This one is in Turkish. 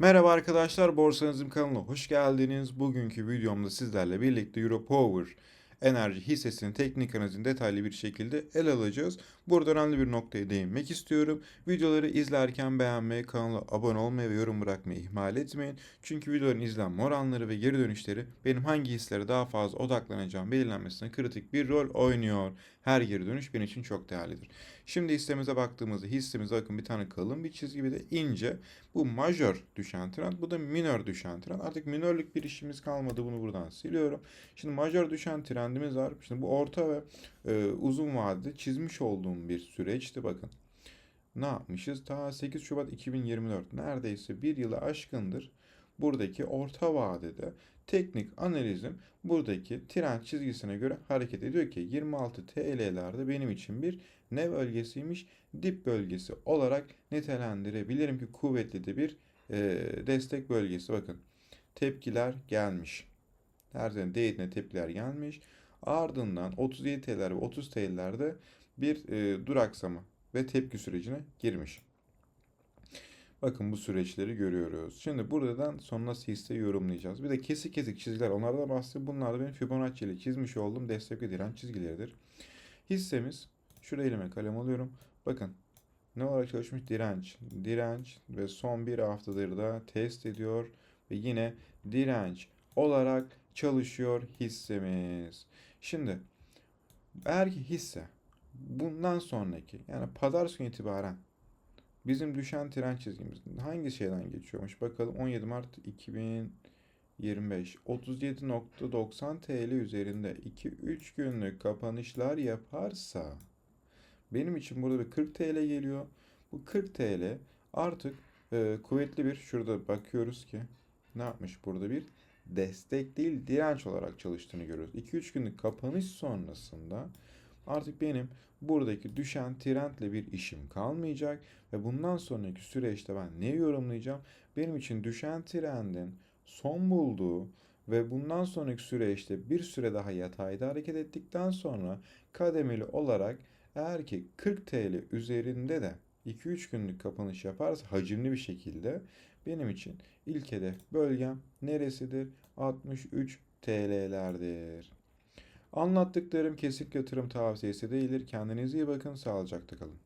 Merhaba arkadaşlar, Borsanızım kanalına hoş geldiniz. Bugünkü videomda sizlerle birlikte Europower enerji hissesinin teknik analizini detaylı bir şekilde ele alacağız. Burada önemli bir noktaya değinmek istiyorum. Videoları izlerken beğenmeyi, kanala abone olmayı ve yorum bırakmayı ihmal etmeyin. Çünkü videoların izlenme oranları ve geri dönüşleri benim hangi hislere daha fazla odaklanacağım belirlenmesine kritik bir rol oynuyor. Her geri dönüş benim için çok değerlidir. Şimdi hissemize baktığımızda hissemize bakın bir tane kalın bir çizgi bir de ince. Bu majör düşen trend, bu da minör düşen trend. Artık minörlük bir işimiz kalmadı. Bunu buradan siliyorum. Şimdi majör düşen trendimiz var. Şimdi bu orta ve e, uzun vadede çizmiş olduğum bir süreçti. Bakın ne yapmışız? Ta 8 Şubat 2024 neredeyse bir yılı aşkındır. Buradaki orta vadede teknik analizim buradaki trend çizgisine göre hareket ediyor ki 26 TL'lerde benim için bir ne bölgesiymiş? Dip bölgesi olarak nitelendirebilirim ki kuvvetli de bir e, destek bölgesi. Bakın tepkiler gelmiş. Her zaman değerine tepkiler gelmiş. Ardından 37 TL ve 30 TL'lerde bir e, duraksama ve tepki sürecine girmiş. Bakın bu süreçleri görüyoruz. Şimdi buradan sonra nasıl hisse yorumlayacağız. Bir de kesik kesik çizgiler onlardan bahsedeyim. Bunlar da benim Fibonacci ile çizmiş olduğum destek ve direnç çizgileridir. Hissemiz şuraya elime kalem alıyorum. Bakın ne olarak çalışmış? Direnç, direnç ve son bir haftadır da test ediyor ve yine direnç olarak çalışıyor hissemiz. Şimdi eğer ki hisse bundan sonraki yani pazartesi günü itibaren bizim düşen tren çizgimiz hangi şeyden geçiyormuş bakalım 17 Mart 2025 37.90 TL üzerinde 2-3 günlük kapanışlar yaparsa benim için burada bir 40 TL geliyor. Bu 40 TL artık e, kuvvetli bir şurada bakıyoruz ki ne yapmış burada bir destek değil direnç olarak çalıştığını görüyoruz. 2-3 günlük kapanış sonrasında artık benim buradaki düşen trendle bir işim kalmayacak ve bundan sonraki süreçte ben ne yorumlayacağım? Benim için düşen trendin son bulduğu ve bundan sonraki süreçte bir süre daha yatayda hareket ettikten sonra kademeli olarak eğer ki 40 TL üzerinde de 2-3 günlük kapanış yaparsa hacimli bir şekilde benim için ilk hedef bölgem neresidir? 63 TL'lerdir. Anlattıklarım kesik yatırım tavsiyesi değildir. Kendinize iyi bakın, sağlıcakla kalın.